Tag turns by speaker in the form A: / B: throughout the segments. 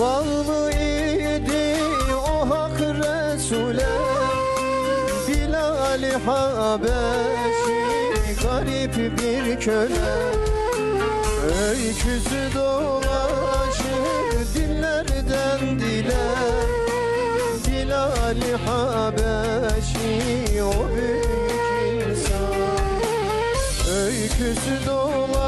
A: Bağlı idi o hak Resul'e? Bilal-i Habeşi garip bir köle. Öyküsü dolaşır dillerden dile. Bilal-i Habeşi o büyük insan. Öyküsü dolaşır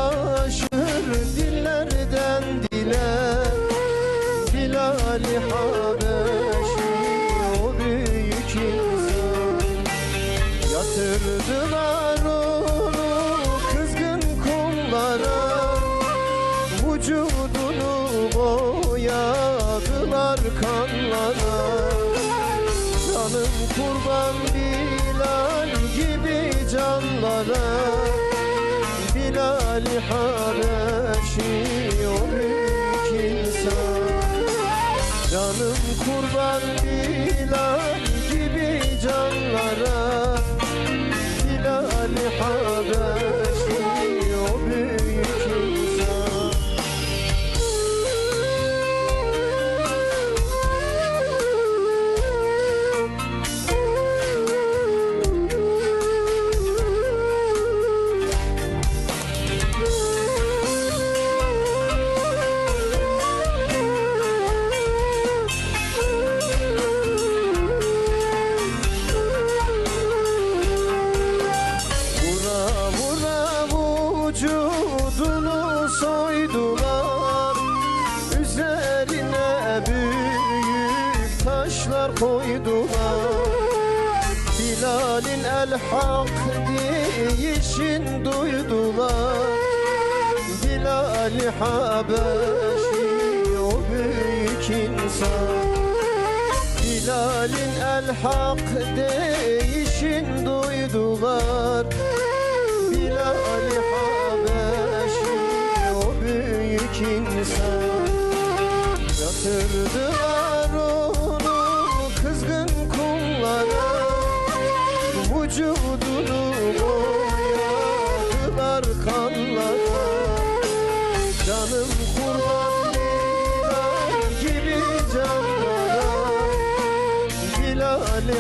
A: kurban Bilal gibi canlara Bilal-i Habeşi o büyük insan. Canım kurban Bilal koydular Bilal'in el hak deyişin duydular. Bilal-i Habeşi o büyük insan. Bilal'in el hak deyişin duydular. Bilal-i Habeşi o büyük insan. Yatırdılar Vücudunu boyadılar kanlara Canım kurban gibi canlara Bilal-i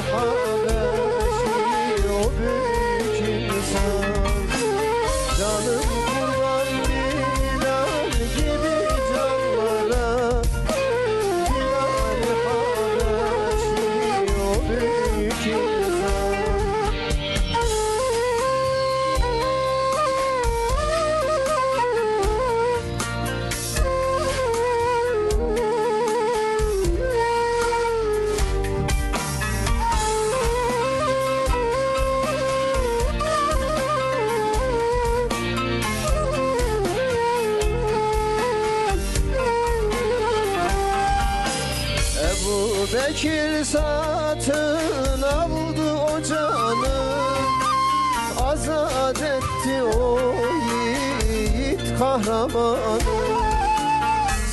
A: Bekir satın aldı o canı. Azat etti o yiğit kahramanı.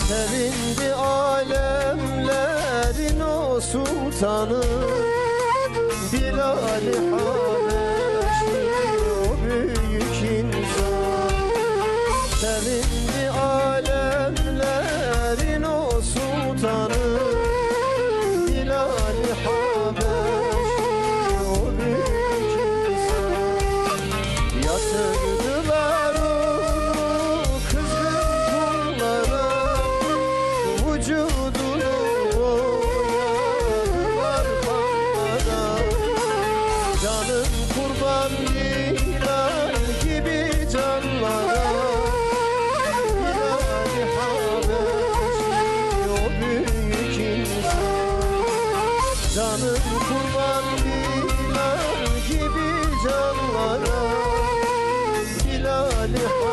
A: Sevindi alemlerin o sultanı. Bilal-i o büyük insan. Sevindi alemlerin o sultanı yollara Hilali